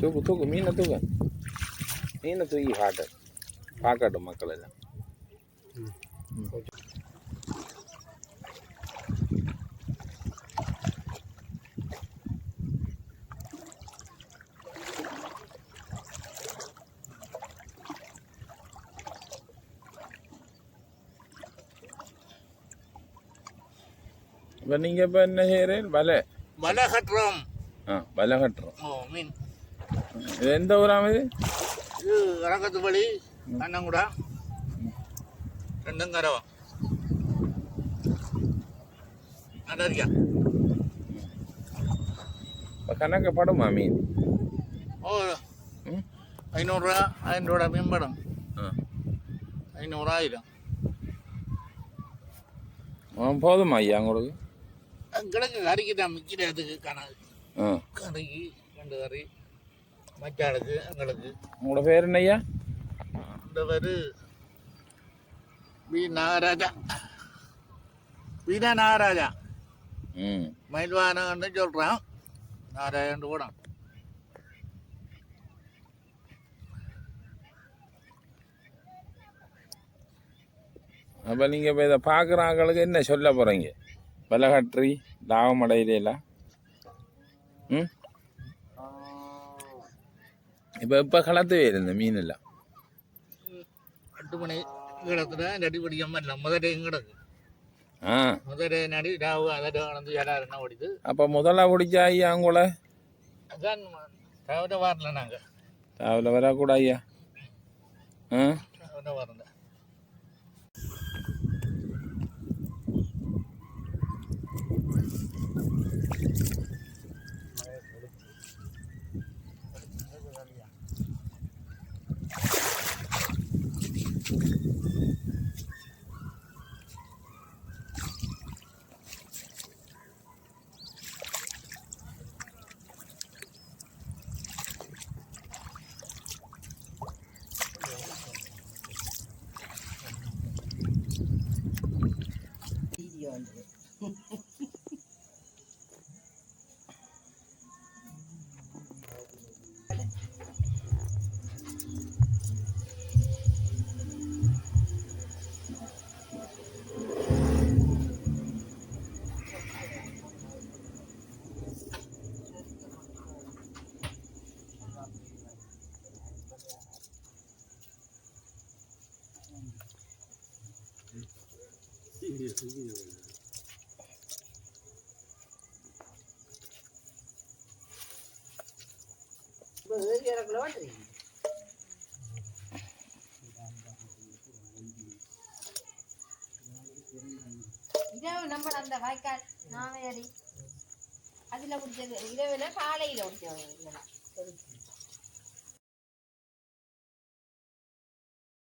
தூக்கு தூக்கு மீனை தூக்கு. மீனை தூக்கி காட்டு. பார்க்கட்டும் மக்கள். எல்லாம் இப்போ நீங்கள் இப்போ என்ன செய்கிறேன் வலை. வலை கட்டுறோம். ஆ வலை கட்டுறோம். ஓ மீன். இது எந்த ஊராம் இது வழி கண்ணங்குடா. ரெண்டும் கரவம் அடரியா இப்போ கணக்கு படுமா மீன்? ஓ ஐநூறுரூவா ஐநூறுரூவா மீன் படம் ஐநூறு ஆயிரம் போதுமா ஐயா உங்களுக்கு? கிழக்கு கறிக்கு தான் மிக்கிறதுக்கு கணக்கு. ஆ. கறிக்கு ரெண்டு கறி. மச்சாளுக்கு எங்களுக்கு உங்களோட பேர் என்ன ஐயா இந்த பேர் பி நாகராஜா வீணா நாகராஜா ம். மயில்வானன்னு சொல்கிறான் நாராயணன் கூட. அப்போ நீங்கள் இப்போ இதை பார்க்குற ஆட்களுக்கு என்ன சொல்ல போகிறீங்க விலகற்றி லாபம் அடையில ம்? இப்போ இப்போ கிடத்துல நடி பிடிக்காம இல்லை முதலே கிடக்கு ஆ முதலே நடி ராவு அதை நடந்து யாராரு என்ன ஓடிது அப்போ முதல்ல பிடிச்சா ஐயா உங்களை அதான் தவிர வரல நாங்கள் ராவில் வரக்கூடா ஐயா ஆ தவிர வரல video under it. இரவு நம்ம அந்த வாய்க்கால் நாமையடி. அதுல குடிச்சது. இரவுல காலையில குடிச்சது. இதெல்லாம்